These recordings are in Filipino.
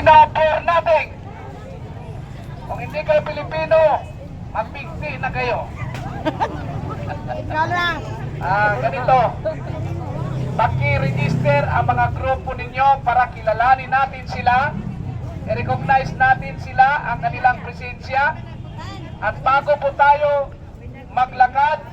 Pilipino for nothing. Kung hindi kayo Pilipino, magbigti na kayo. Ikaw lang. Ah, ganito. Paki-register ang mga grupo ninyo para kilalanin natin sila. I-recognize natin sila, ang kanilang presensya. At bago po tayo maglakad,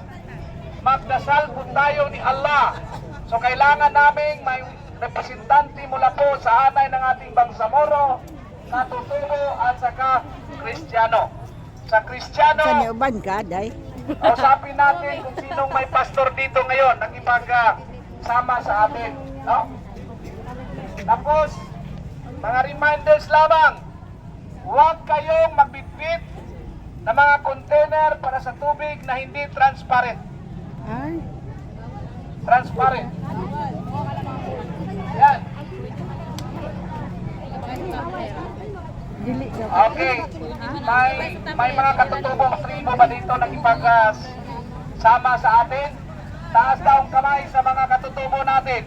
magdasal po tayo ni Allah. So kailangan namin may representante mula po sa anay ng ating Bangsamoro, katutubo at saka Kristiyano. Sa Kristiyano, Sa niuban ka, day. Usapin natin kung sinong may pastor dito ngayon nang sama sa atin. No? Tapos, mga reminders lamang, huwag kayong magbitbit ng mga container para sa tubig na hindi transparent. Ay. Transparent. Okay. May may mga katutubong tribo ba dito nakipag sama sa atin? Taas daw ang kamay sa mga katutubo natin.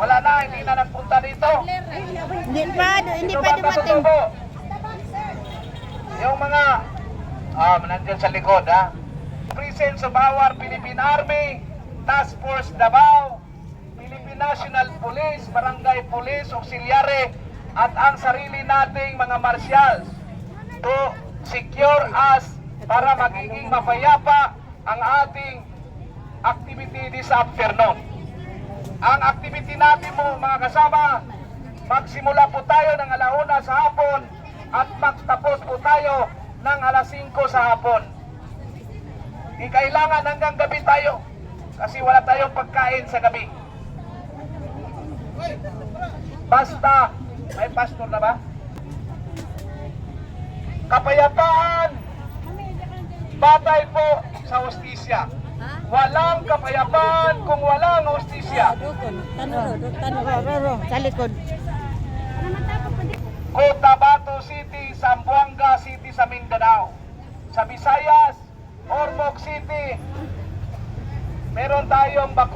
Wala na, hindi na nagpunta dito. Hindi pa, hindi pa dumating. Yung mga ah, nandyan sa likod ha. Presence of our Philippine Army, Task Force Davao, Philippine National Police, Barangay Police, Auxiliary, at ang sarili nating mga marshals to secure us para magiging mapayapa ang ating activity this afternoon. Ang activity natin mo mga kasama, magsimula po tayo ng alauna sa hapon at magtapos po tayo ng alas 5 sa hapon. Di kailangan hanggang gabi tayo kasi wala tayong pagkain sa gabi. Basta, may pastor na ba? Kapayapaan batay po sa hostisya. Walang kapayapaan kung walang hostisya. Sa likod. Cotabato City, Zamboanga City sa Mindanao. Sa Visayas, Ormoc City, meron tayong baku